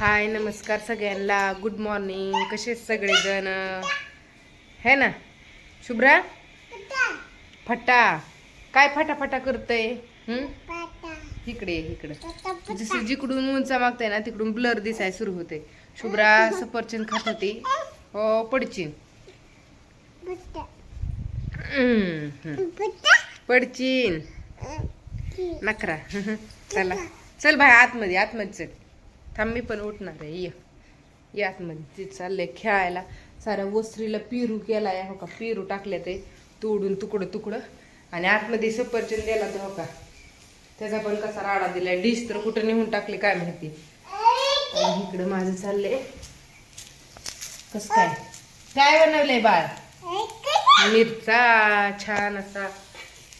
हाय नमस्कार सगळ्यांना. Good morning कसे सगळेजण? है ना? शुभ्रा? फटा. काय फटाफटा करतय? हं? इकडे इकडं. जसं जिकडून उंचा मागताय ना तिकडून ब्लर दिसाय सुरू होते. शुभ्रा सफरचंद खात होती. हो पडचिन. पडचिन नकरा चला. चल बाय आतमध्ये आतमध्ये चल. थांब मी पण उठणार आहे. ये. यात आतमध्ये. ते चाललंय खेळायला. साऱ्या वस्त्रीला पिरू केलाय. हो का? पिरू टाकल्या ते. तोडून तुकडं तुकडं. आणि आतमध्ये सफरचंद दिला तर हो का? त्याचा पण कसा राडा दिलाय. डिश तर कुठं नेऊन टाकली काय माहिती? आणि इकडं माझं चाललंय. कस काय? काय बनवलंय बाळ? मिरचा. छान असा.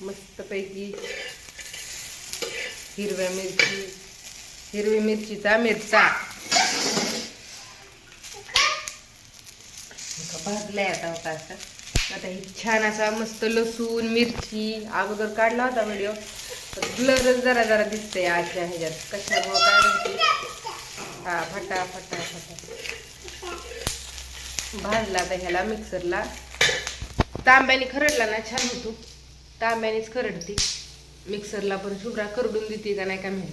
मस्तपैकी. हिरव्या मिरची. हिरवी मिरचीचा मिरचा. भाजलाय आता होता असं. आता ही छान असा मस्त लसूण मिरची अगोदर काढला होता व्हिडिओ. ब्लरच जरा जरा दिसतंय आजच्या ह्याच्यात. कशामुळं काय माहिती हा फटा फटा फटा भाजला आता ह्याला मिक्सरला. तांब्याने खरडला ना छान होतो. तांब्यानेच खरडते. मिक्सरला पण शुभ्रा करडून देते का नाही का मी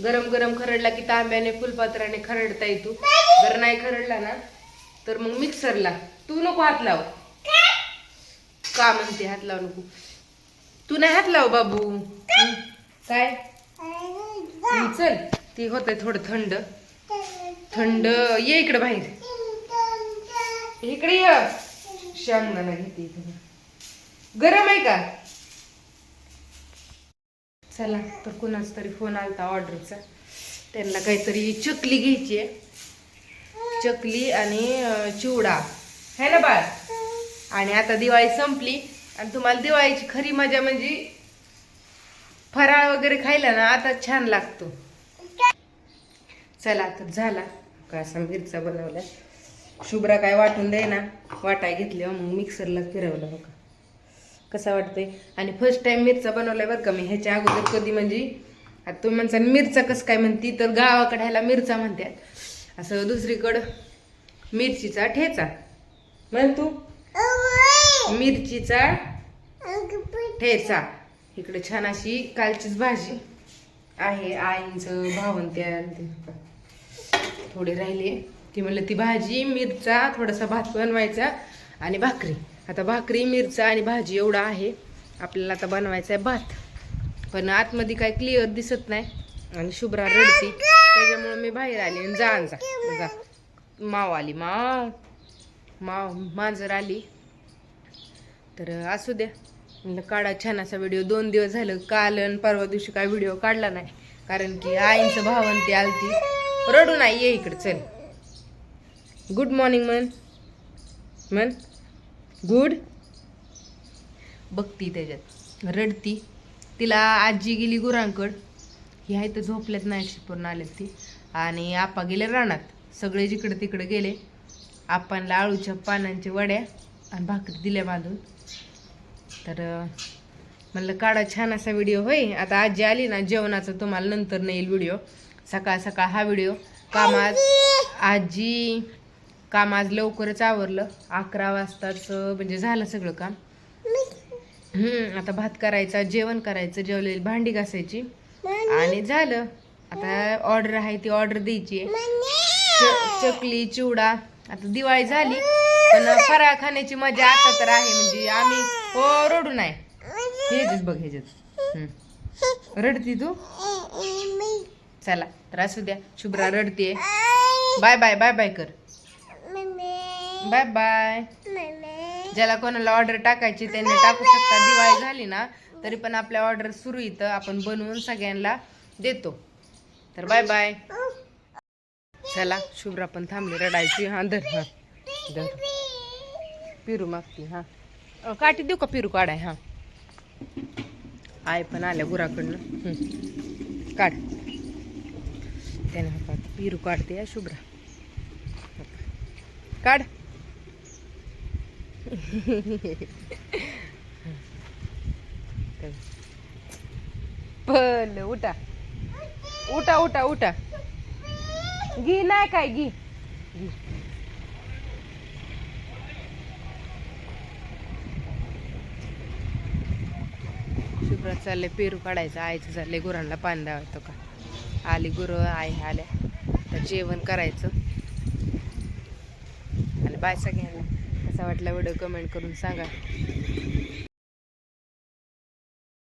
गरम गरम खरडला की तांब्याने फुलपात्राने खरडता येतो. जर नाही खरडला ना तर मग मिक्सरला. तू नको हात लाव. का म्हणते हात लाव नको? तू नाही हात लाव बाबू? काय? चल. ती होतंय थोडं थंड. थंड. ये इकडे बाहेर. इकडे ये. घेते इथं. गरम आहे का? चला तर कुणाच तरी फोन आलता ऑर्डरचा त्यांना काहीतरी चकली घ्यायची आहे. चकली आणि चिवडा. है ना बाळ? आणि आता दिवाळी संपली. आणि तुम्हाला दिवाळीची खरी मजा म्हणजे फराळ वगैरे खायला ना आता छान लागतो. चला तर झाला. का असा मिरचा बनवलाय. शुभ्रा काय वाटून दे ना वाटाय घेतली मग मिक्सरला फिरवलं बघा. कसा वाटतंय? आणि फर्स्ट टाइम मिरचा बनवलाय बरं का मी. ह्याच्या अगोदर कधी म्हणजे आता तुम्ही म्हणता मिरचा कसं काय म्हणती तर गावाकडे ह्याला मिरचा म्हणतात असं दुसरीकडं मिरचीचा ठेचा. म्हण तू? मिरचीचा ठेचा. इकडे छान अशी कालचीच भाजी आहे आईंचं भावन त्या थोडी राहिली. ती म्हणलं ती भाजी मिरचा थोडासा भात बनवायचा आणि भाकरी. आता भाकरी मिरचा आणि भाजी एवढा आहे. आपल्याला आता बनवायचा आहे भात. पण आतमध्ये काय क्लिअर दिसत नाही. आणि शुभ्रा रडती. त्याच्यामुळं मी बाहेर आली आणि जा आणि जा जा. माव आली माव. माव मांजर आली. तर असू द्या. म्हणलं काढा छान असा व्हिडिओ दोन दिवस झालं काल आणि परवा दिवशी काय व्हिडिओ काढला नाही. कारण की आईंचं भावन ती आलती. रडू नाही ये इकडे चल. गुड मॉर्निंग मन मन गुड बघती त्याच्यात. रडती. तिला आजी गेली गुरांकड. ही आहे तर झोपल्यात नाही शिपूर्ण आल्यात ती. आणि आपा गेले रानात. सगळे जिकडे तिकडे गेले. आपांना आळूच्या पानांच्या वड्या आणि भाकरी दिल्या बांधून. तर म्हणलं काढा छान असा व्हिडिओ. होय आता आजी आली ना जेवणाचा तुम्हाला नंतर नाही येईल व्हिडिओ. सकाळ सकाळ हा व्हिडिओ. काम आज! आजी काम आज लवकरच आवरलं. अकरा वाजताच म्हणजे झालं सगळं काम. हम्म आता भात करायचा जेवण करायचं जेवलेली भांडी घासायची. आणि झालं. आता ऑर्डर आहे ती ऑर्डर द्यायची आहे. चकली चिवडा. आता दिवाळी झाली पण फराळ खाण्याची मजा आता तर आहे. म्हणजे आम्ही हो रडू नाही. हेच बघ ह्याच्यात रडती तू? चला तर असू द्या. शुभ्रा रडतीये. बाय बाय बाय बाय कर. बाय बाय ज्याला कोणाला ऑर्डर टाकायची त्यांनी टाकू शकता. दिवाळी झाली ना तरी पण आपल्या ऑर्डर सुरू इथं. आपण बनवून सगळ्यांना देतो. तर बाय बाय चला शुभ्रा पण थांबली रडायची. हा धर हा. धर. पिरू मागती हा. काठी देऊ का पिरू काढाय? हा. आई पण आल्या गुराकडनं. काढ. त्याने. पिरू काढते या शुभ्रा. काढ. पल उठा. उठा उठा उठा. घी नाही काय घी? घी. शुभ्रात चाललंय पेरू काढायचं आईचं चाललंय गुरांना पाणी द्यावं का? आली गुरं आई आल्या. तर जेवण करायचं. आणि बाय सगळ्यांना कसा वाटला व्हिडिओ कमेंट करून सांगा.